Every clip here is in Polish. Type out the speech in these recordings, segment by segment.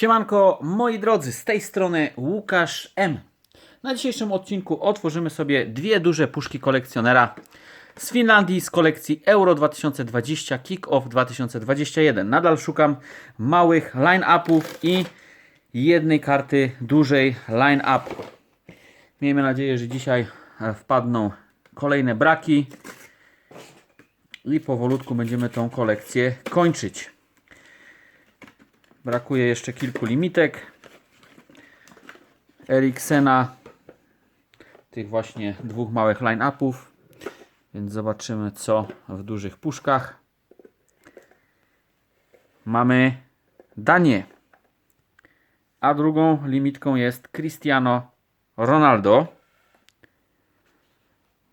Siemanko, moi drodzy, z tej strony Łukasz M. Na dzisiejszym odcinku otworzymy sobie dwie duże puszki kolekcjonera z Finlandii z kolekcji Euro 2020 Kick-Off 2021. Nadal szukam małych line-upów i jednej karty dużej line-up. Miejmy nadzieję, że dzisiaj e, wpadną kolejne braki i powolutku będziemy tą kolekcję kończyć. Brakuje jeszcze kilku limitek. Eriksena, tych właśnie dwóch małych line-upów. Więc zobaczymy co w dużych puszkach. Mamy Danię. A drugą limitką jest Cristiano Ronaldo.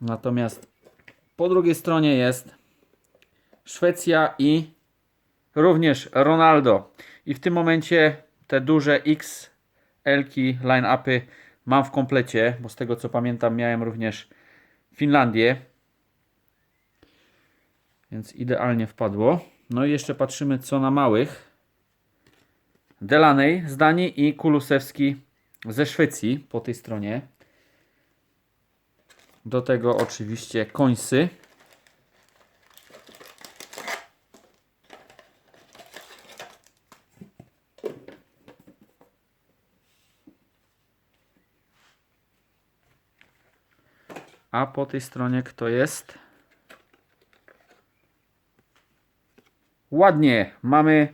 Natomiast po drugiej stronie jest Szwecja i również Ronaldo. I w tym momencie te duże XL-ki, line-upy mam w komplecie, bo z tego co pamiętam miałem również Finlandię. Więc idealnie wpadło. No i jeszcze patrzymy co na małych. Delaney z Danii i Kulusewski ze Szwecji po tej stronie. Do tego oczywiście końsy. A po tej stronie kto jest? Ładnie. Mamy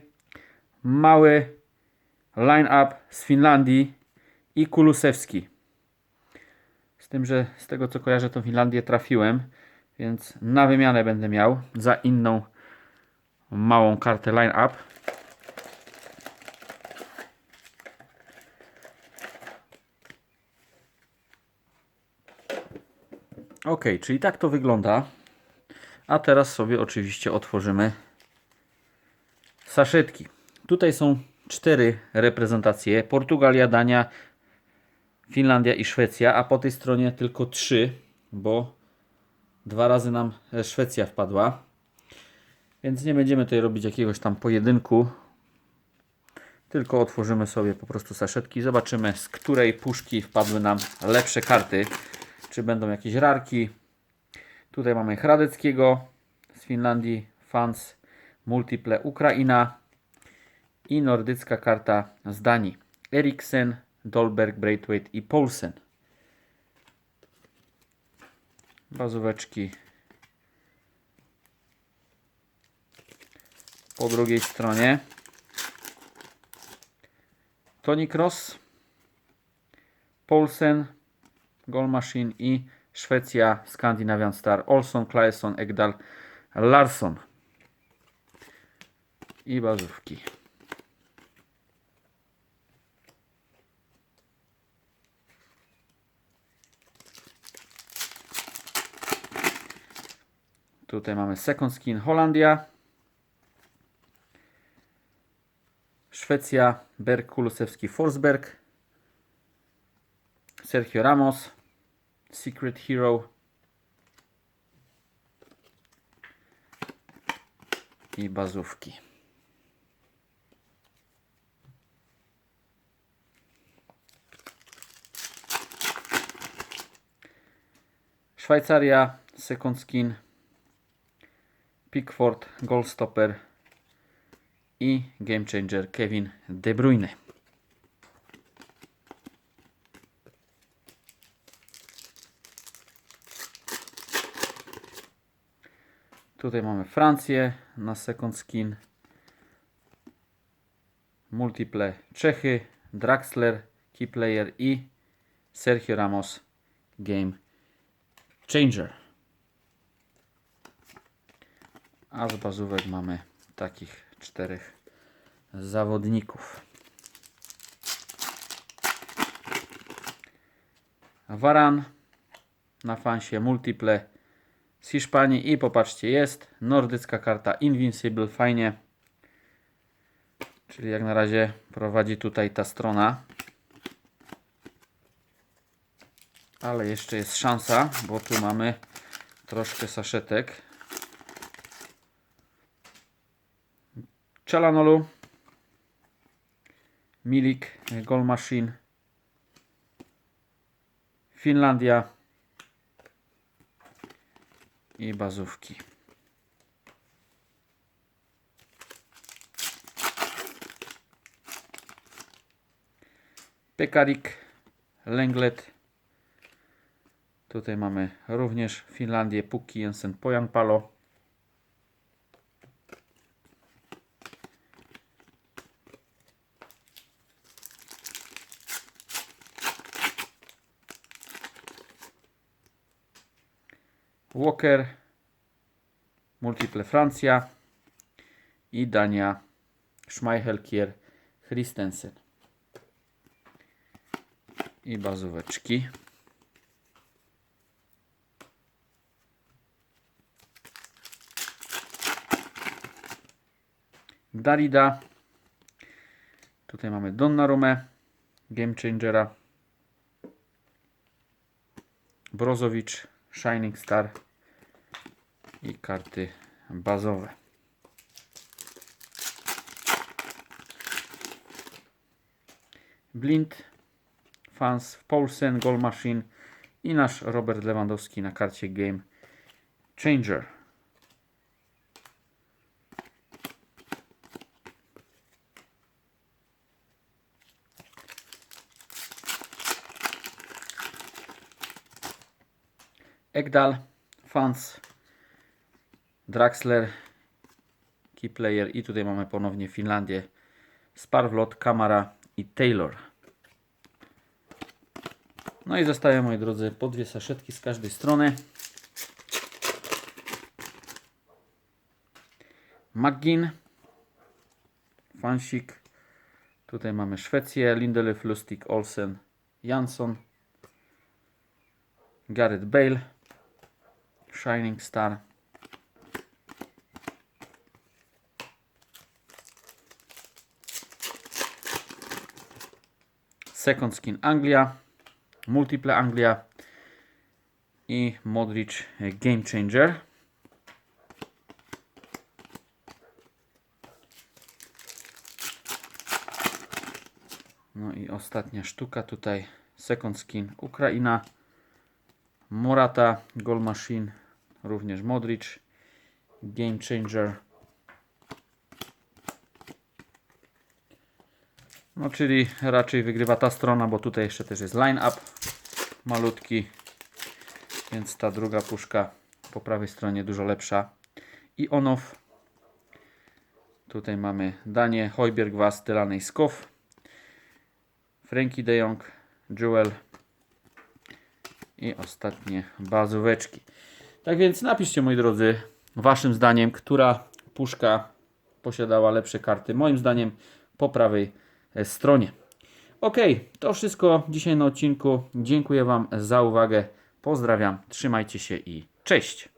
mały line-up z Finlandii i Kulusewski. Z tym, że z tego co kojarzę, to Finlandię trafiłem, więc na wymianę będę miał za inną małą kartę line-up. Ok, czyli tak to wygląda. A teraz sobie oczywiście otworzymy saszetki. Tutaj są cztery reprezentacje: Portugalia, Dania, Finlandia i Szwecja, a po tej stronie tylko trzy, bo dwa razy nam e, Szwecja wpadła. Więc nie będziemy tutaj robić jakiegoś tam pojedynku. Tylko otworzymy sobie po prostu saszetki. Zobaczymy z której puszki wpadły nam lepsze karty. Czy będą jakieś rarki. Tutaj mamy Hradeckiego z Finlandii, Fans, Multiple Ukraina i nordycka karta z Danii. Eriksen, Dolberg, Braithwaite i Poulsen. Bazóweczki. Po drugiej stronie Toni Kroos, Poulsen, Goal Machine i Szwecja, Scandinavian Star, Olson, Claesson, Egdal, Larsson. I bazówki. Tutaj mamy Second Skin Holandia. Szwecja, Berg Kulusewski Forsberg. Sergio Ramos. Secret Hero. I bazówki. Szwajcaria, Second Skin, Pickford, Goalstopper i Game Changer Kevin De Bruyne. Tutaj mamy Francję na Second Skin, Multiple Czechy, Draxler, Key Player i Sergio Ramos Game Changer. A z bazówek mamy takich czterech zawodników. Varan na fansie multiple z Hiszpanii i popatrzcie jest nordycka karta Invincible, fajnie. Czyli jak na razie prowadzi tutaj ta strona. Ale jeszcze jest szansa, bo tu mamy troszkę saszetek. Czalanolu, Milik, Goal Machine, Finlandia i bazówki. Pekarik, Lenglet. Tutaj mamy również Finlandię, Pukki, Jensen, Pojanpalo. Walker, Multiple Francja i Dania Schmeichel, Kier, Christensen. I bazóweczki. Darida. Tutaj mamy Donnarumę, Game Changera. Brozowicz, Shining Star i karty bazowe. Blind, Fans w Paulsen, Goal Machine i nasz Robert Lewandowski na karcie Game Changer. Ekdal, Fans, Draxler, Key Player i tutaj mamy ponownie Finlandię, Sparvlot, Kamara i Taylor. No i zostają moi drodzy po dwie saszetki z każdej strony. McGinn, Fansik, tutaj mamy Szwecję, Lindelöf, Lustig, Olsen, Jansson, Gareth Bale, Shining Star. Second Skin Anglia, Multiple Anglia i Modric Game Changer. No i ostatnia sztuka tutaj Second Skin Ukraina. Morata, Goal Machine, również Modric, Game Changer. No czyli raczej wygrywa ta strona, bo tutaj jeszcze też jest line up malutki, więc ta druga puszka po prawej stronie dużo lepsza. I on-off. Tutaj mamy Danie, Hojbjerg, Was, Delaney, Skow, Frankie de Jong, Jewel, i ostatnie bazóweczki. Tak więc napiszcie moi drodzy, waszym zdaniem, która puszka posiadała lepsze karty. Moim zdaniem po prawej stronie. Ok, to wszystko dzisiaj na odcinku. Dziękuję Wam za uwagę. Pozdrawiam, trzymajcie się i cześć.